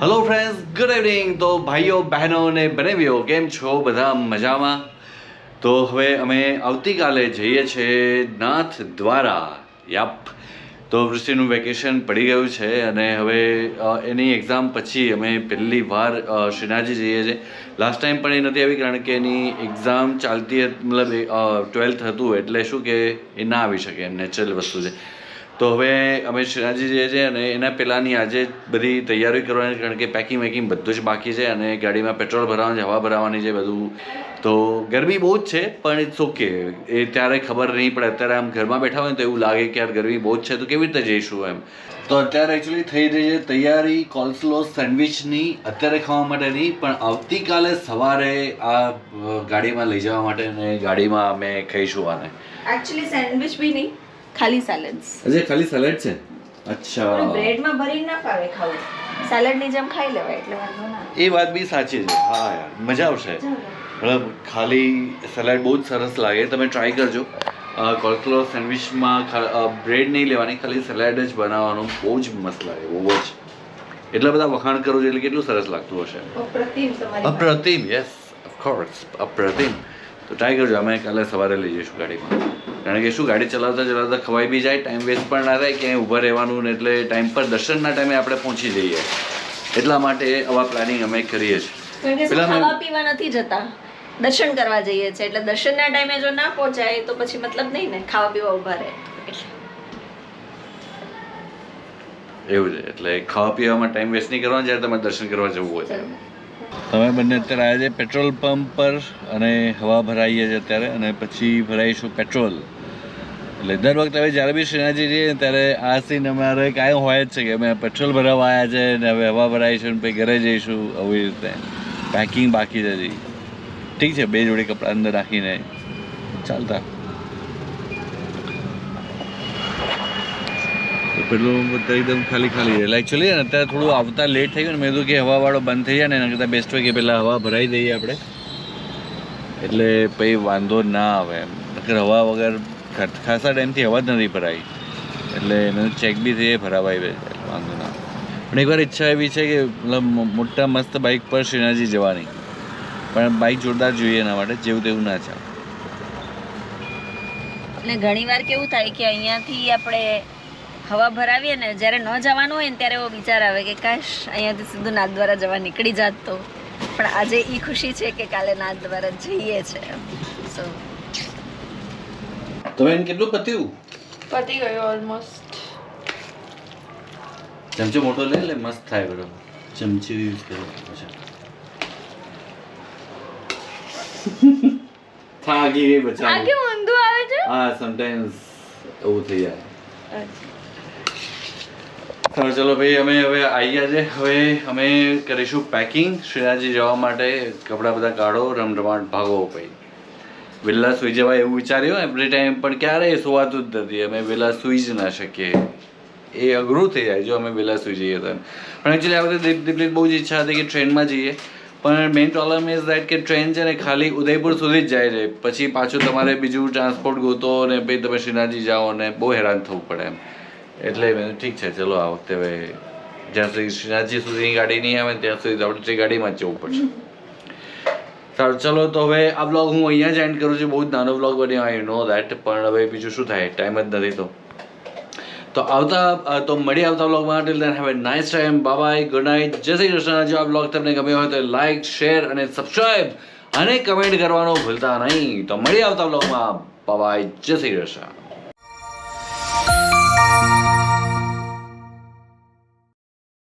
Hello friends good evening તો ભાઈઓ, બહેનો અને બનેવીઓ, કેમ છો? બધા મજામાં? તો હવે અમે આવતીકાલે જઈએ છીએ નાથ દ્વારા. યાપ. તો વૃષ્ટિનું વેકેશન પડી ગયું છે અને હવે એની એક્ઝામ પછી અમે પહેલી વાર શ્રીનાથજી જઈએ છીએ. લાસ્ટ ટાઈમ પણ એ નથી આવી કારણ કે એની એક્ઝામ ચાલતી મતલબ ટ્વેલ્થ હતું એટલે શું કે એ ના આવી શકે નેચરલ વસ્તુ છે. તો હવે અમે શ્રીનાથજી જઈએ છીએ અને એના પહેલાંની આજે બધી તૈયારી કરવાની કારણ કે પેકિંગ વેકિંગ બધું જ બાકી છે અને ગાડીમાં પેટ્રોલ ભરાવાની હવા ભરાવાની છે બધું. તો ગરમી બહુ જ છે, પણ ઇટ્સ ઓકે એ ત્યારે ખબર નહીં પડે. અત્યારે આમ ઘરમાં બેઠા હોય ને તો એવું લાગે કે યાર ગરમી બહુ જ છે, તો કેવી રીતે જઈશું એમ? તો અત્યારે એકચ્યુઅલી થઈ રહી છે તૈયારી કોલ્સલો સેન્ડવિચની અત્યારે ખાવા માટેની પણ આવતીકાલે સવારે આ ગાડીમાં લઈ જવા માટે અને ગાડીમાં અમે ખાઈશું આને. એકચ્યુઅલી સેન્ડવિચ બી નહીં ખાલી સેલેડ્સ અજે ખાલી સેલેડ છે? અચ્છા. બ્રેડમાં ભરીને ના ફાવે ખાવું. સેલેડની જેમ ખાઈ લેવાય એટલે વાંધો ના એ વાત બી સાચી છે. હા યાર મજા આવશે. મતલબ ખાલી સલાડ બહુ જ સરસ લાગે. તમે ટ્રાય કરજો. કોલ્સલો સેન્ડવિચમાં બ્રેડ નહીં લેવાની ખાલી સલાડ જ બનાવવાનું બહુ જ મસ્ત લાગે બહુ જ. એટલા બધા વખાણ કરો છો એટલે કેટલું સરસ લાગતું હશે? અપ્રતિમ અપ્રતિમ યસ ઓફકોર્સ અપ્રતિમ. તો ટ્રાય કરજો. અમે કાલે સવારે લઈ જઈશું ગાડીમાં. કારણ કે શું ગાડી ચલાવતા ચલાવતા ખવાઈ બી જાય ટાઈમ વેસ્ટ પણ ના થાય ક્યાંય ઊભા રહેવાનું ને એટલે ટાઈમ પર દર્શનના ટાઈમે આપણે પહોંચી જઈએ. એટલા માટે આવા પ્લાનિંગ અમે કરીએ છીએ. પેલા ખાવા પીવા નથી જતા. દર્શન કરવા જઈએ છીએ એટલે દર્શનના ટાઈમે જો ના પહોંચાય તો પછી મતલબ નહીં ને ખાવા પીવા ઊભા રહે. એવું છે એટલે ખાવા પીવામાં ટાઈમ વેસ્ટ નહીં કરવાનો જ્યારે તમારે દર્શન કરવા જવું હોય તમે બંને અત્યારે આવ્યા છે પેટ્રોલ પંપ પર અને હવા ભરાઈએ છે અત્યારે અને પછી ભરાઈશું પેટ્રોલ એટલે દર વખતે હવે જ્યારે બી શ્રીનાથજી જઈએ ત્યારે આ સીન અમારે કાંઈ હોય જ છે કે અમે પેટ્રોલ ભરાવા આવ્યા છે ને હવે હવા ભરાઈશું ને પછી ઘરે જઈશું આવી રીતે. પેકિંગ બાકી છે હજી. ઠીક છે, બે જોડી કપડાં અંદર રાખીને. ચાલતા. પેલું એકદમ ખાલી ખાલી એટલે એકચ્યુઅલી અત્યારે થોડું આવતા લેટ થઈ ગયું ને મેં કીધું કે હવાવાળો બંધ થઈ જાય ને એના કરતાં બેસ્ટ હોય કે પહેલાં હવા ભરાઈ દઈએ આપણે. એટલે પછી વાંધો ના આવે એમ. નકર હવા વગર ખાસા ટાઈમથી હવા નથી ભરાઈ. એટલે એનું ચેક બી થઈ ભરાવાય વાંધો ના. પણ એકવાર ઈચ્છા એવી છે કે, મતલબ મોટા મસ્ત બાઇક પર શ્રીનાથજી જવાની. પણ બાઇક જોરદાર જોઈએ એના માટે, જેવું તેવું ના ચાલે. એટલે ઘણીવાર કેવું થાય કે અહીંયાથી આપણે હવા ભરાવીએ ને, જ્યારે ન જવાનું હોય ને, ત્યારે એવો વિચાર આવે કે, કાશ અહીંયાથી સીધું નાથ દ્વારા જવા નીકળી જાત તો. પણ આજે એ ખુશી છે કે કાલે નાથ દ્વારા જઈએ છે. સો તમે એને કેટલું પત્યું? પતી ગયું ઓલમોસ્ટ ચમચો મોટો લે લે મસ્ત થાય બરોબર. ચમચી યુઝ કરો. અચ્છા. થાકી ગઈ આ કે ઊંધું આવે છે? હા સમટાઈમ્સ એવું થઈ જાય. સારું ચલો ભાઈ અમે હવે આવી ગયા છે. હવે અમે કરીશું પેકિંગ શ્રીનાથજી જવા માટે કપડાં બધા કાઢો રમરમાટ ભાગો ભાઈ. વહેલા સુઈ જવાય એવું વિચાર્યું એવરી ટાઈમ પણ ક્યારેય સુવાતું જ નથી. અમે વહેલા સુઈ જ ના શકીએ. એ અઘરું થઈ જાય, જો અમે વહેલા સુઈ જઈએ તો. પણ એકચ્યુઅલી આ વખતે દીપ દીપલી બહુ જ ઈચ્છા હતી કે ટ્રેનમાં જઈએ. પણ મેઇન પ્રોબ્લેમ ઇઝ દેટ કે ટ્રેન છે ને ખાલી ઉદયપુર સુધી જ જાય છે. પછી પાછું તમારે બીજું ટ્રાન્સપોર્ટ ગોતો ને પછી તમે શ્રીનાથજી જાઓ ને બહુ હેરાન થવું પડે એમ. એટલે ઠીક છે, ચલો આ વખતે હવે જ્યાં સુધી શ્રીનાથજી સુધીની ગાડી નહીં આવે ત્યાં સુધી આપણે ટ્રેન ગાડીમાં જ જવું પડશે. સારું, ચલો તો હવે આ બ્લોગ હું અહીંયા જ એન્ડ કરું છું. બહુ જ નાનો બ્લોગ બન્યો આઈ નો દેટ પણ હવે બીજું શું થાય? ટાઈમ જ નથી તો. તો આવતા તો મળી આવતા બ્લોગમાં માટે then have a nice time bye good night જય શ્રી કૃષ્ણ. જો આ બ્લોગ તમને ગમ્યો હોય તો લાઇક શેર અને સબસ્ક્રાઈબ અને કમેન્ટ કરવાનો ભૂલતા નહીં. તો મળી આવતા બ્લોગમાં બાય જય શ્રી કૃષ્ણ.